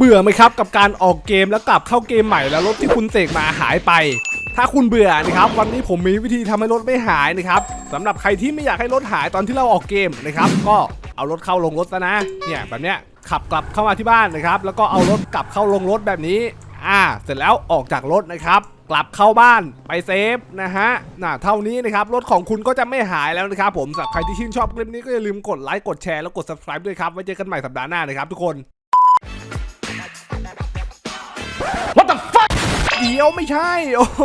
เบื่อไหมครับกับการออกเกมแล้วกลับเข้าเกมใหม่แล้วรถที่คุณเสกมาหายไป ถ้าคุณเบื่อนะครับวันนี้ผมมีวิธีทำให้รถไม่หายนะครับสำหรับใครที่ไม่อยากให้รถหายตอนที่เราออกเกมนะครับก็เอารถเข้าลงรถซะนะเนี่ยแบบเนี้ยขับกลับเข้ามาที่บ้านนะครับแล้วก็เอารถกลับเข้าลงรถแบบนี้อ่าเสร็จแล้วออกจากรถนะครับกลับเข้าบ้านไปเซฟนะฮะน่ะเท่านี้นะครับรถของคุณก็จะไม่หายแล้วนะครับผมสำหรับใครที่ชื่นชอบคลิปนี้ก็อย่าลืมกดไลค์กดแชร์แล้วกด subscribe ด้วยครับไว้เจอกันใหม่สัปดาห์หน้านะครับทุกคน ยวไม่ใช่ โอ้โห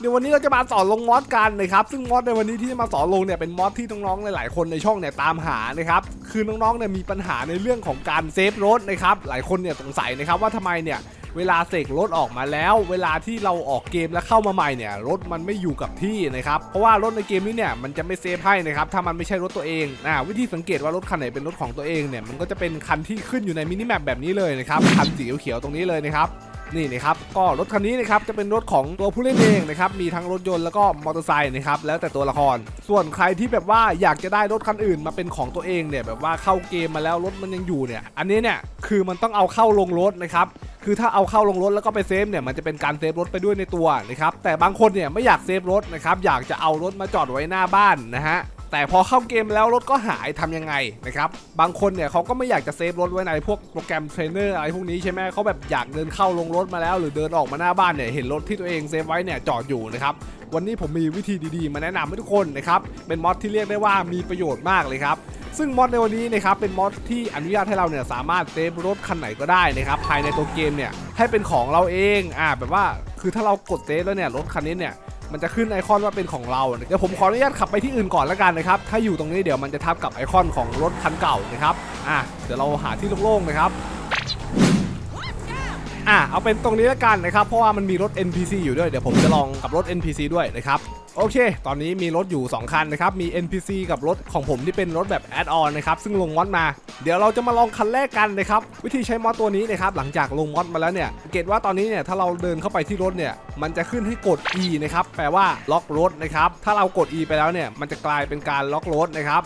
เดี๋ยววันนี้เราจะมาสอนลงมอดกันนะครับซึ่งมอดในวันนี้ที่จะมาสอนลงเนี่ยเป็นมอดที่น้องๆหลายๆคนในช่องเนี่ยตามหานะครับคือน้องๆเนี่ยมีปัญหาในเรื่องของการเซฟรถนะครับหลายคนเนี่ยสงสัยนะครับว่าทำไมเนี่ยเวลาเสกรถออกมาแล้ว เวลาที่เราออกเกมแล้วเข้ามาใหม่เนี่ยรถมันไม่อยู่กับที่นะครับเพราะว่ารถในเกมนี้เนี่ยมันจะไม่เซฟให้นะครับถ้ามันไม่ใช่รถตัวเองอ่าวิธีสังเกตว่ารถคันไหนเป็นรถของตัวเองเนี่ยมันก็จะเป็นคันที่ขึ้นอยู่ในมินิแมปแบบนี้เลยนะครับคันสีเขียวๆตรงนี้เลยนะครับ นี่นะครับก็รถคันนี้นะครับจะเป็นรถของตัวผู้เล่นเองนะครับมีทั้งรถยนต์แล้วก็มอเตอร์ไซค์นะครับแล้วแต่ตัวละคร ส่วนใครที่แบบว่าอยากจะได้รถคันอื่นมาเป็นของตัวเองเนี่ยแบบว่าเข้าเกมมาแล้วรถมันยังอยู่เนี่ย อันนี้เนี่ยคือมันต้องเอาเข้าลงรถนะครับคือถ้าเอาเข้าลงรถแล้วก็ไปเซฟเนี่ยมันจะเป็นการเซฟรถไปด้วยในตัวนะครับแต่บางคนเนี่ยไม่อยากเซฟรถนะครับอยากจะเอารถมาจอดไว้หน้าบ้านนะฮะ แต่พอเข้าเกมแล้วรถก็หายทำยังไงนะครับ บางคนเนี่ยเขาก็ไม่อยากจะเซฟรถไว้ในพวกโปรแกรมเทรนเนอร์อะไรพวกนี้ใช่ไหมเขาแบบอยากเดินเข้าลงรถมาแล้ว หรือเดินออกมาหน้าบ้านเนี่ยเห็นรถที่ตัวเองเซฟไว้เนี่ยจอดอยู่นะครับวันนี้ผมมีวิธีดีๆ มาแนะนำให้ทุกคนนะครับ เป็นมอดที่เรียกได้ว่ามีประโยชน์มากเลยครับ ซึ่งมอดในวันนี้นะครับเป็นมอดที่อนุญาตให้เราเนี่ยสามารถเซฟรถคันไหนก็ได้นะครับภายในตัวเกมเนี่ยให้เป็นของเราเองอ่าแบบว่าคือถ้าเรากดเซฟแล้วเนี่ยรถคันนี้เนี่ย มันจะขึ้นไอคอนว่าเป็นของเราเดี๋ยวผมขออนุญาตขับไปที่อื่นก่อนแล้วกันนะครับ ถ้าอยู่ตรงนี้เดี๋ยวมันจะทับกับไอคอนของรถคันเก่านะครับ อะ เดี๋ยวเราหาที่โล่งๆนะครับ อะ เอาเป็นตรงนี้แล้วกันนะครับ เพราะว่ามันมีรถ NPC อยู่ด้วย เดี๋ยวผมจะลองกับรถ NPC ด้วยนะครับ โอเค ตอนนี้มีรถอยู่ 2 คันนะครับ มี NPC กับรถของผมที่เป็นรถแบบแอดออนนะครับ ซึ่งลงมอดมา เดี๋ยวเราจะมาลองคันแรกกันนะครับ วิธีใช้มอดตัวนี้นะครับ หลังจากลงมอดมาแล้วเนี่ยสังเกตว่าตอนนี้เนี่ยถ้าเราเดินเข้าไปที่รถเนี่ย มันจะขึ้นให้กด E นะครับ แปลว่าล็อกรถนะครับ ถ้าเรากด E ไปแล้วเนี่ย มันจะกลายเป็นการล็อกรถนะครับ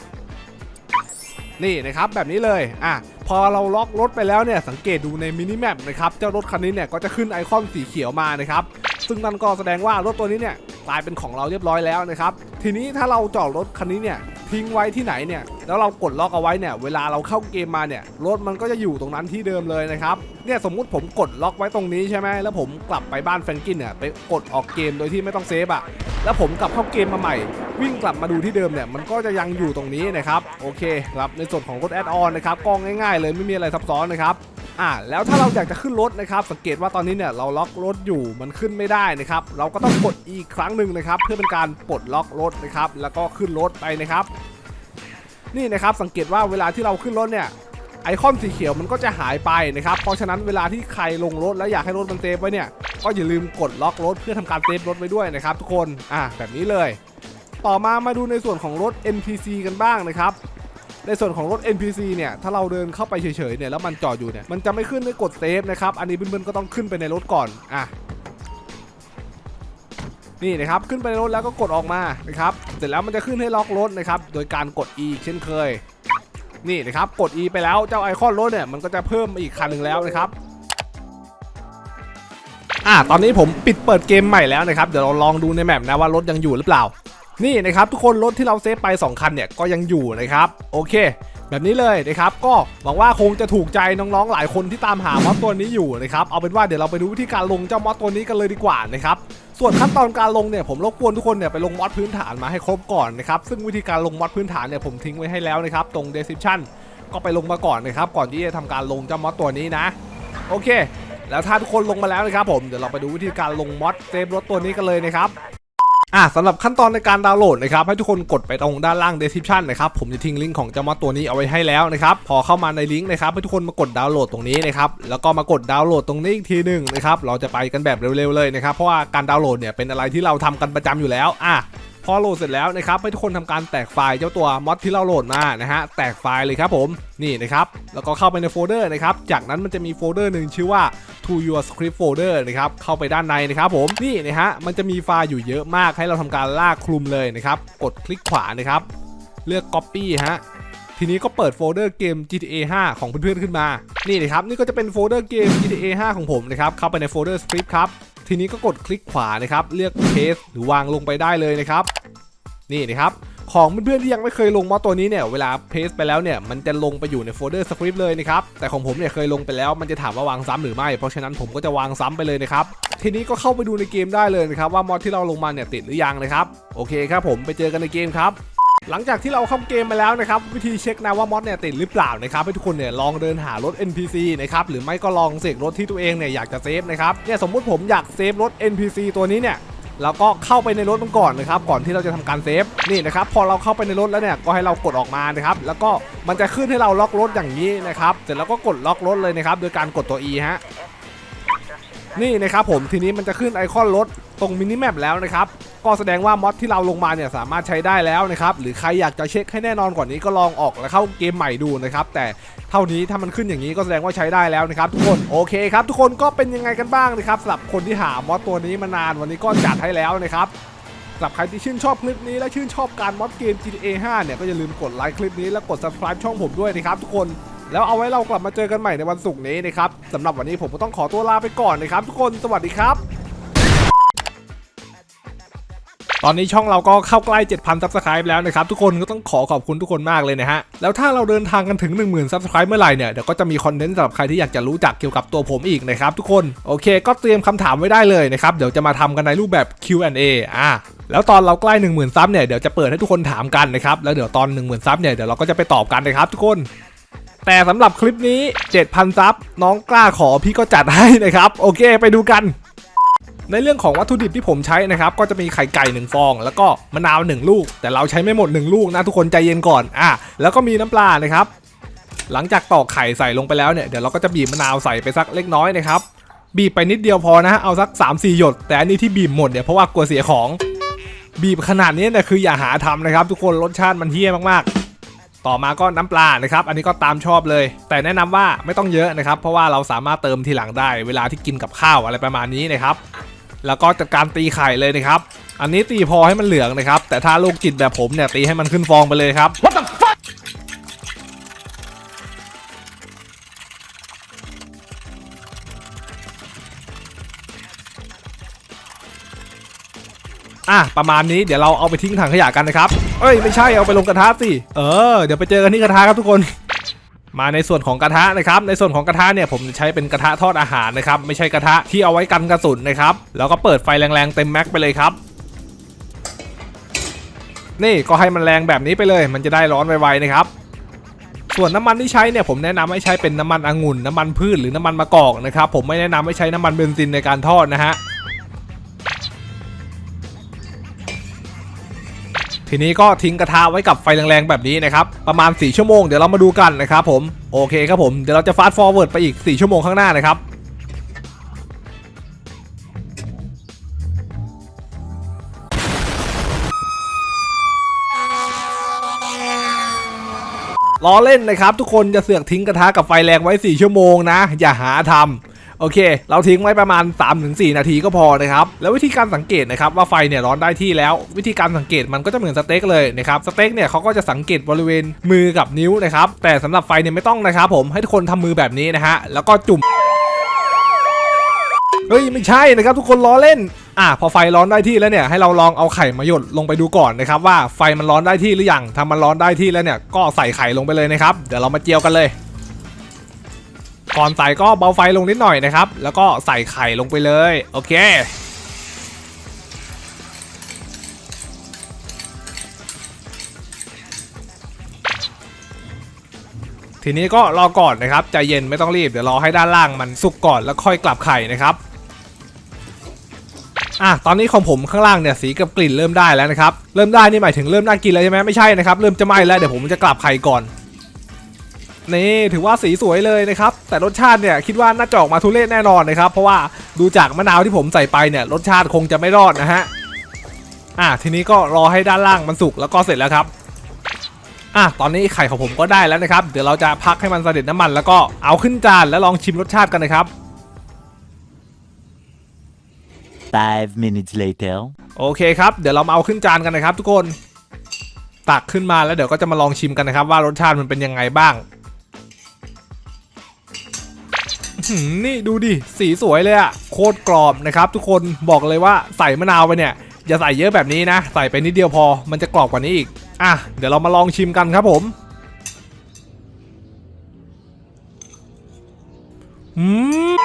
นี่นะครับแบบนี้เลย อะพอเราล็อกรถไปแล้วเนี่ยสังเกตดูในมินิแมปนะครับ เจ้ารถคันนี้เนี่ยก็จะขึ้นไอคอนสีเขียวมานะครับ ซึ่งนั่นก็แสดงว่ารถตัวนี้เนี่ย กลายเป็นของเราเรียบร้อยแล้วนะครับ ทีนี้ถ้าเราจอดรถคันนี้เนี่ยทิ้งไว้ที่ไหนเนี่ยแล้วเรากดล็อกเอาไว้เนี่ยเวลาเราเข้าเกมมาเนี่ยรถมันก็จะอยู่ตรงนั้นที่เดิมเลยนะครับเนี่ยสมมุติผมกดล็อกไว้ตรงนี้ใช่ไหมแล้วผมกลับไปบ้านแฟรงกินเนี่ยไปกดออกเกมโดยที่ไม่ต้องเซฟอะแล้วผมกลับเข้าเกมมาใหม่ วิ่งกลับมาดูที่เดิมเนี่ยมันก็จะยังอยู่ตรงนี้นะครับโอเคครับในส่วนของรถแอดออนนะครับก็ง่ายๆเลยไม่มีอะไรซับซ้อนนะครับ อ่าแล้วถ้าเราอยากจะขึ้นรถนะครับ สังเกตว่าตอนนี้เนี่ยเราล็อกรถอยู่มันขึ้นไม่ได้นะครับ เราก็ต้องกดอีกครั้งหนึ่งนะครับ เพื่อเป็นการปลดล็อกรถนะครับ แล้วก็ขึ้นรถไปนะครับ นี่นะครับสังเกตว่าเวลาที่เราขึ้นรถเนี่ยไอคอนสีเขียวมันก็จะหายไปนะครับ เพราะฉะนั้นเวลาที่ใครลงรถแล้วอยากให้รถมันเซฟไว้เนี่ย ก็อย่าลืมกดล็อกรถเพื่อทำการเซฟรถไว้ด้วยนะครับ ทุกคน อ่าแบบนี้เลย ต่อมามาดูในส่วนของรถ NPC กันบ้างนะครับ ในส่วนของรถ NPC เนี่ยถ้าเราเดินเข้าไปเฉยๆเนี่ยแล้วมันจอดอยู่เนี่ยมันจะไม่ขึ้นให้กดเซฟนะครับอันนี้เพื่อนๆก็ต้องขึ้นไปในรถก่อนอะนี่นะครับขึ้นไปในรถแล้วก็กดออกมานะครับเสร็จแล้วมันจะขึ้นให้ล็อกรถนะครับโดยการกด E เช่นเคย นี่นะครับกด E ไปแล้วเจ้าไอคอนรถเนี่ยมันก็จะเพิ่มอีกคันหนึ่งแล้วนะครับอะตอนนี้ผมปิดเปิดเกมใหม่แล้วนะครับเดี๋ยวเราลองดูในแมปนะว่ารถยังอยู่หรือเปล่า นี่นะครับทุกคนรถที่เราเซฟไป 2 คันเนี่ยก็ยังอยู่นะครับโอเค แบบนี้เลยนะครับก็หวังว่าคงจะถูกใจน้องๆหลายคนที่ตามหามอดตัวนี้อยู่นะครับเอาเป็นว่าเดี๋ยวเราไปดูวิธีการลงเจ้ามอดตัวนี้กันเลยดีกว่านะครับส่วนขั้นตอนการลงเนี่ยผมรบกวนทุกคนเนี่ยไปลงมอดพื้นฐานมาให้ครบก่อนนะครับซึ่งวิธีการลงมอดพื้นฐานเนี่ยผมทิ้งไว้ให้แล้วนะครับตรง description ก็ไปลงมาก่อนนะครับก่อนที่จะทำการลงเจ้ามอดตัวนี้นะ โอเค แล้วถ้าทุกคนลงมาแล้วนะครับผมเดี๋ยวเราไปดูวิธีการลงมอดเซฟรถตัวนี้กันเลยนะครับ อะสำหรับขั้นตอนในการดาวน์โหลดนะครับให้ทุกคนกดไปตรงด้านล่าง description นะครับผมจะทิ้งลิงก์ของเจ้ามอดตัวนี้เอาไว้ให้แล้วนะครับพอเข้ามาในลิงก์นะครับให้ทุกคนมากดดาวน์โหลดตรงนี้นะครับแล้วก็มากดดาวน์โหลดตรงนี้อีกทีหนึ่งนะครับเราจะไปกันแบบเร็วๆเลยนะครับเพราะว่าการดาวน์โหลดเนี่ยเป็นอะไรที่เราทำกันประจำอยู่แล้วอะ พอโหลดเสร็จแล้วนะครับให้ทุกคนทำการแตกไฟล์เจ้าตัวมอดที่เราโหลดมานะฮะแตกไฟล์เลยครับผมนี่นะครับแล้วก็เข้าไปในโฟลเดอร์นะครับจากนั้นมันจะมีโฟลเดอร์หนึ่งชื่อว่า to your script folder นะครับเข้าไปด้านในนะครับผมนี่นะฮะมันจะมีไฟล์อยู่เยอะมากให้เราทำการลากคลุมเลยนะครับกดคลิกขวานะครับเลือก copy ฮะทีนี้ก็เปิดโฟลเดอร์เกม GTA 5 ของเพื่อนๆขึ้นมา นี่นะครับ นี่ก็จะเป็นโฟลเดอร์เกม GTA 5 ของผมนะครับ เข้าไปในโฟลเดอร์สคริปต์ครับ ทีนี้ก็กดคลิกขวานะครับ เลือก paste หรือวางลงไปได้เลยนะครับ นี่นะครับของเพื่อนๆที่ยังไม่เคยลงมอตัวนี้เนี่ยเวลาเพสไปแล้วเนี่ยมันจะลงไปอยู่ในโฟลเดอร์สคริปต์เลยนะครับแต่ของผมเนี่ยเคยลงไปแล้วมันจะถามว่าวางซ้ำหรือไม่ เพราะฉะนั้นผมก็จะวางซ้ำไปเลยนะครับทีนี้ก็เข้าไปดูในเกมได้เลยนะครับว่ามอดที่เราลงมาเนี่ยติดหรือยังนะครับโอเคครับผมไปเจอกันในเกมครับ หลังจากที่เราเข้าเกมมาแล้วนะครับ วิธีเช็คนะว่ามอดเนี่ยติดหรือเปล่านะครับให้ทุกคนเนี่ยลองเดินหารถ NPC นะครับหรือไม่ก็ลองเสกรถที่ตัวเองเนี่ยอยากจะเซฟนะครับเนี่ยสมมุติผมอยากเซฟรถ NPC ตัวนี้เนี่ยเราก็เข้าไปในรถมันก่อนนะครับก่อนที่เราจะทำการเซฟนี่นะครับพอเราเข้าไปในรถแล้วเนี่ยก็ให้เรากดออกมานะครับแล้วก็มันจะขึ้นให้เราล็อกรถอย่างนี้นะครับเสร็จแล้วก็กดล็อกรถเลยนะครับโดยการกดตัว E ฮะนี่นะครับผมทีนี้มันจะขึ้นไอคอนรถ ตรงมินิแมปแล้วนะครับก็แสดงว่ามอดที่เราลงมาเนี่ยสามารถใช้ได้แล้วนะครับหรือใครอยากจะเช็คให้แน่นอนกว่านี้ก็ลองออกแล้วเข้าเกมใหม่ดูนะครับแต่เท่านี้ถ้ามันขึ้นอย่างนี้ก็แสดงว่าใช้ได้แล้วนะครับทุกคนโอเคครับทุกคนก็เป็นยังไงกันบ้างนะครับสำหรับคนที่หามอดตัวนี้มานานวันนี้ก็จัดให้แล้วนะครับสำหรับใครที่ชื่นชอบคลิปนี้และชื่นชอบการมอดเกม GTA 5 เนี่ยก็อย่าลืมกดไลค์คลิปนี้และกด subscribe ช่องผมด้วยนะครับทุกคนแล้วเอาไว้เรากลับมาเจอกันใหม่ในวันศุกร์นี้นะครับสำหรับวันนี้ผมก็ต้องขอตัวลาไปก่อนนะครับทุกคนสวัสดีครับ ตอนนี้ช่องเราก็เข้าใกล้ 7,000ซับสไคร b ์แล้วนะครับทุกคนก็ต้องขอขอบคุณทุกคนมากเลยนะฮะแล้วถ้าเราเดินทางกันถึง 10,000ซับสไคร b ์เมื่อไหร่เนี่ยเดี๋ยวก็จะมีคอนเทนต์สำหรับใครที่อยากจะรู้จักเกี่ยวกับตัวผมอีกนะครับทุกคนโอเค ก็เตรียมคำถามไว้ได้เลยนะครับเดี๋ยวจะมาทำกันในรูปแบบ Q&A อะแล้วตอนเราใกล้ 10,000ซับเนี่ยเดี๋ยวจะเปิดให้ทุกคนถามกันนะครับแล้วเดี๋ยวตอน10,000ซับเนี่ยเดี๋ยวเราก็จะไปตอบกันนะครับทุกคนแต่สำหรับคลิปนี้ 7,000 ซับ น้องกล้าขอพี่ก็จัดให้นะครับ โอเค ไปดูกัน ในเรื่องของวัตถุดิบที่ผมใช้นะครับก็จะมีไข่ไก่1ฟอง แล้วก็มะนาว 1 ลูก แต่เราใช้ไม่หมด 1 ลูกนะทุกคนใจเย็นก่อนอะแล้วก็มีน้ำปลานะครับหลังจากตอกไข่ใส่ลงไปแล้วเนี่ยเดี๋ยวเราก็จะบีบมะนาวใส่ไปสักเล็กน้อยนะครับบีบไปนิดเดียวพอนะเอาสัก 3-4 หยด แต่อันนี้ที่บีบหมดเนี่ยเพราะว่ากลัวเสียของบีบขนาดนี้เนี่ยคืออย่าหาทำนะครับ ทุกคนรสชาติมันเฮี้ยมากๆ ต่อมาก็น้ำปลานะครับ อันนี้ก็ตามชอบเลย แต่แนะนำว่าไม่ต้องเยอะนะครับ เพราะว่าเราสามารถเติมทีหลังได้ เวลาที่กินกับข้าวอะไรประมาณนี้นะครับ แล้วก็จัดการตีไข่เลยนะครับ อันนี้ตีพอให้มันเหลืองนะครับ แต่ถ้าลูกจิตแบบผมเนี่ยตีให้มันขึ้นฟองไปเลยครับ What the fuck อะประมาณนี้เดี๋ยวเราเอาไปทิ้งถังขยะกันนะครับ เอ้ยไม่ใช่เอาไปลงกระทะสิ เออเดี๋ยวไปเจอกันที่กระทะครับทุกคน มาในส่วนของกระทะนะครับ ในส่วนของกระทะเนี่ยผมใช้เป็นกระทะทอดอาหารนะครับ ไม่ใช่กระทะที่เอาไว้กันกระสุนนะครับ แล้วก็เปิดไฟแรงๆเต็มแม็กไปเลยครับ นี่ก็ให้มันแรงแบบนี้ไปเลย มันจะได้ร้อนไวๆนะครับส่วนน้ำมันที่ใช้เนี่ยผมแนะนำให้ใช้เป็นน้ำมันองุ่นน้ำมันพืชหรือน้ำมันมะกอกนะครับผมไม่แนะนำให้ใช้น้ำมันเบนซินในการทอดนะฮะ ทีนี้ก็ทิ้งกระทะไว้กับไฟแรงๆแบบนี้นะครับประมาณ 4 ชั่วโมงเดี๋ยวเรามาดูกันนะครับผมโอเคครับผมเดี๋ยวเราจะฟาสต์ฟอร์เวิร์ดไปอีก 4 ชั่วโมงข้างหน้านะครับล้อเล่นนะครับ ทุกคนจะเสือกทิ้งกระทะกับไฟแรงไว้ 4 ชั่วโมงนะ อย่าหาทำ โอเค เราทิ้งไว้ประมาณ 3-4 นาทีก็พอนะครับ แล้ววิธีการสังเกตนะครับว่าไฟเนี่ยร้อนได้ที่แล้ว วิธีการสังเกตมันก็จะเหมือนสเต็กเลยนะครับสเต็กเนี่ยเขาก็จะสังเกตบริเวณมือกับนิ้วนะครับแต่สำหรับไฟเนี่ยไม่ต้องนะครับผมให้ทุกคนทำมือแบบนี้นะฮะแล้วก็จุ่มเฮ้ยไม่ใช่นะครับทุกคนล้อเล่นอะพอไฟร้อนได้ที่แล้วเนี่ยให้เราลองเอาไข่มาหยดลงไปดูก่อนนะครับว่าไฟมันร้อนได้ที่หรือยังถ้ามันร้อนได้ที่แล้วเนี่ยก็ใส่ไข่ลงไปเลยนะครับเดี๋ยวเรามาเจียวกันเลย ก่อนใส่ก็เบาไฟลงนิดหน่อยนะครับ แล้วก็ใส่ไข่ลงไปเลย โอเค ทีนี้ก็รอก่อนนะครับ ใจเย็นไม่ต้องรีบ เดี๋ยวรอให้ด้านล่างมันสุกก่อนแล้วค่อยกลับไข่นะครับอะตอนนี้ของผมข้างล่างเนี่ยสีกับกลิ่นเริ่มได้แล้วนะครับ เริ่มได้นี่หมายถึงเริ่มน่ากินแล้วใช่ไหมไม่ใช่นะครับ เริ่มจะไหม้แล้วเดี๋ยวผมจะกลับไข่ก่อน นี่ถือว่าสีสวยเลยนะครับ แต่รสชาติเนี่ยคิดว่าน่าจะออกมาทุเรศแน่นอนนะครับ เพราะว่าดูจากมะนาวที่ผมใส่ไปเนี่ยรสชาติคงจะไม่รอดนะฮะอะทีนี้ก็รอให้ด้านล่างมันสุกแล้วก็เสร็จแล้วครับอะตอนนี้ไข่ของผมก็ได้แล้วนะครับ เดี๋ยวเราจะพักให้มันเสด็จน้ำมัน แล้วก็เอาขึ้นจานแล้วลองชิมรสชาติกันนะครับ Five minutes later. โอเคครับ เดี๋ยวเรามาเอาขึ้นจานกันนะครับ ทุกคน ตักขึ้นมาแล้วเดี๋ยวก็จะมาลองชิมกันนะครับ ว่ารสชาติมันเป็นยังไงบ้าง นี่ดูดิ สีสวยเลยอะโคตรกรอบนะครับทุกคนบอกเลยว่าใส่มะนาวไปเนี่ย อย่าใส่เยอะแบบนี้นะ ใส่ไปนิดเดียวพอมันจะกรอบกว่านี้อีก อะ เดี๋ยวเรามาลองชิมกันครับผม อืม